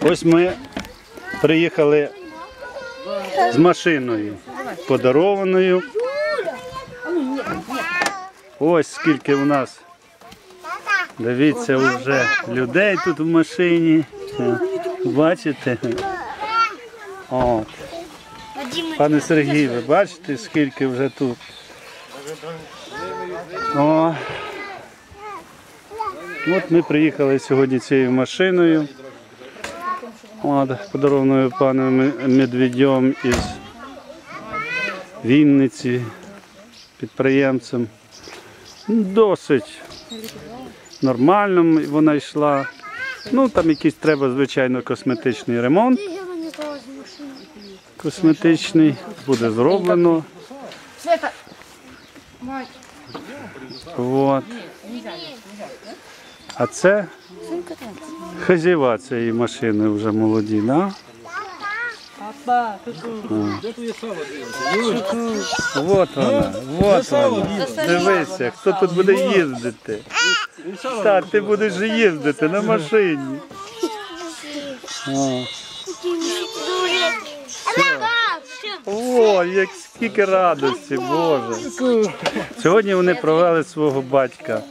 Ось ми приїхали з машиною подарованою. Ось скільки у нас. Дивіться, вже людей тут в машині. Бачите? О, пане Сергій, ви бачите, скільки вже тут? О. От ми приїхали сьогодні цією машиною. От, подарованою паном Медведем із Вінниці, підприємцем. Досить нормально вона йшла. Ну, там якийсь треба, звичайно, косметичний ремонт. Косметичний буде зроблено. Вот. А це хазяєва цієї машини вже молоді, да? Вот вона, вот вона. Дивися, хто тут буде їздити. Так, ти будеш же їздити на машині. О. О, як скільки радості, Боже. Сьогодні вони провели свого батька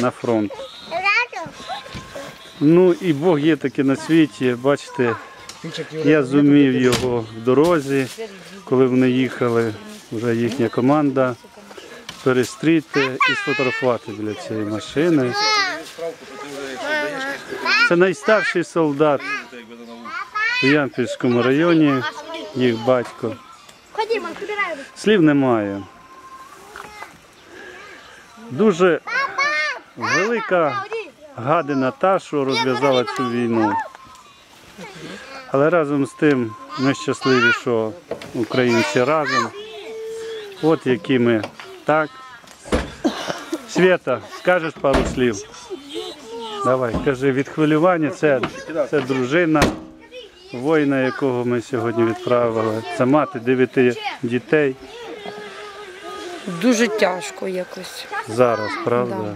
на фронт. Ну і Бог є таки на світі, бачите, я зумів його в дорозі, коли вони їхали, вже їхня команда, перестріти і сфотографувати біля цієї машини. Це найстарший солдат у Ямпільському районі, їх батько. Слів немає. Дуже велика гадина та, що розв'язала цю війну. Але разом з тим ми щасливі, що українці разом. От які ми так. Свята, скажеш пару слів. Давай, кажи, від хвилювання це, це дружина, воїна, якого ми сьогодні відправили. Це мати дев'яти дітей Дуже тяжко якось. зараз, правда?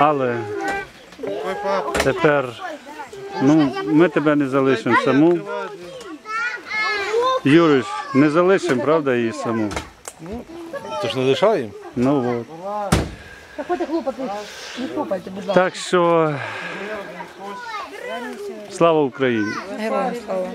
Але тепер ну, ми тебе не залишимо саму. Юриш, не залишимо, правда, її саму. Не лишаємо? Ну от. Заходьте хлопати, не хлопайте, будь ласка. Так що слава Україні! Героям слава.